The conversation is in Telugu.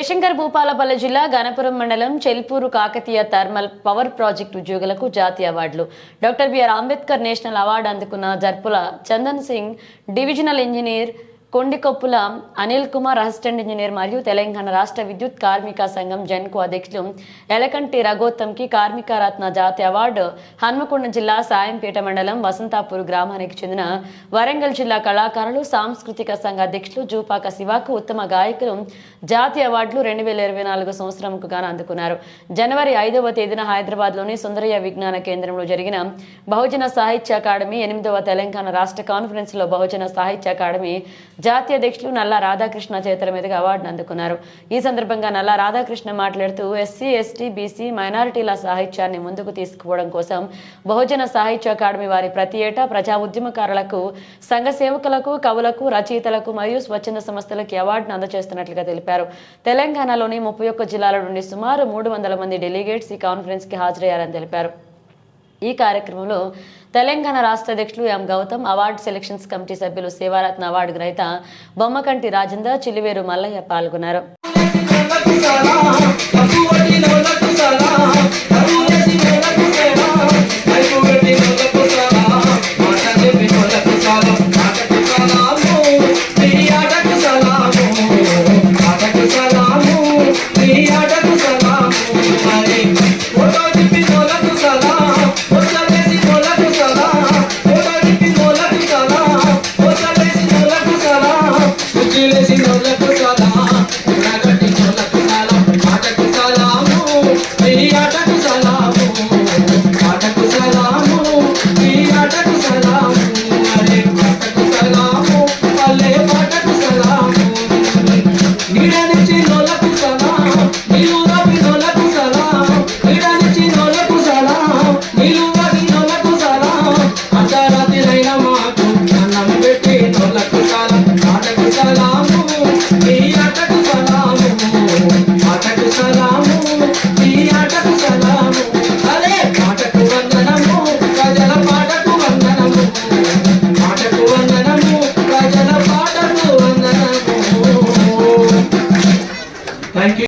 జయశంకర్ భూపాలపల్లి జిల్లా గణపురం మండలం Chelpur Kakatiya thermal power project ఉద్యోగులకు జాతీయ అవార్డులు. Doctor BR Ambedkar national award అందుకున్న Jarpula Chandan Singh divisional engineer Kondikoppula Anil Kumar assistant engineer మరియు తెలంగాణ రాష్ట్ర విద్యుత్ కార్మిక సంఘం జెన్కు అధ్యక్షులు ఎలకంటి రఘోత్తంకి కార్మిక రత్న జాతీయ అవార్డు హన్మకొండ జిల్లా సాయంపేట మండలం వసంతాపూర్ గ్రామానికి చెందిన వరంగల్ జిల్లా కళాకారులు సాంస్కృతిక సంఘ అధ్యక్షులు జూపాక శివాకు ఉత్తమ గాయకులు జాతీయ అవార్డులు రెండు వేల ఇరవై నాలుగు సంవత్సరంకు గాను అందుకున్నారు. జనవరి ఐదవ తేదీన హైదరాబాద్లోని సుందరయ్య విజ్ఞాన కేంద్రంలో జరిగిన బహుజన సాహిత్య అకాడమీ ఎనిమిదవ తెలంగాణ రాష్ట్ర కాన్ఫరెన్స్లో బహుజన సాహిత్య అకాడమీ జాతీయ అధ్యక్షులు నల్లా రాధాకృష్ణ చేతుల మీదుగా అవార్డును అందుకున్నారు. ఈ సందర్భంగా నల్లా రాధాకృష్ణ మాట్లాడుతూ ఎస్సీ ఎస్టీ బీసీ మైనారిటీల సాహిత్యాన్ని ముందుకు తీసుకుపోవడం కోసం బహుజన సాహిత్య అకాడమీ వారి ప్రతి ఏటా ప్రజా ఉద్యమకారులకు సంఘ సేవకులకు కవులకు రచయితలకు మరియు స్వచ్ఛంద సంస్థలకు అవార్డును అందజేస్తున్నట్లుగా తెలిపారు. తెలంగాణలోని ముప్పై ఒక్క జిల్లాల నుండి సుమారు మూడు వందల మంది డెలిగేట్స్ ఈ కాన్ఫరెన్స్కి హాజరయ్యారని తెలిపారు. ఈ కార్యక్రమంలో తెలంగాణ రాష్ట్ర అధ్యక్షులు M Gautham award selections committee సభ్యులు సేవారత్న అవార్డు గ్రహీత బొమ్మకంటి రాజేందర్ చిలివేరు మల్లయ్య పాల్గొన్నారు. Amor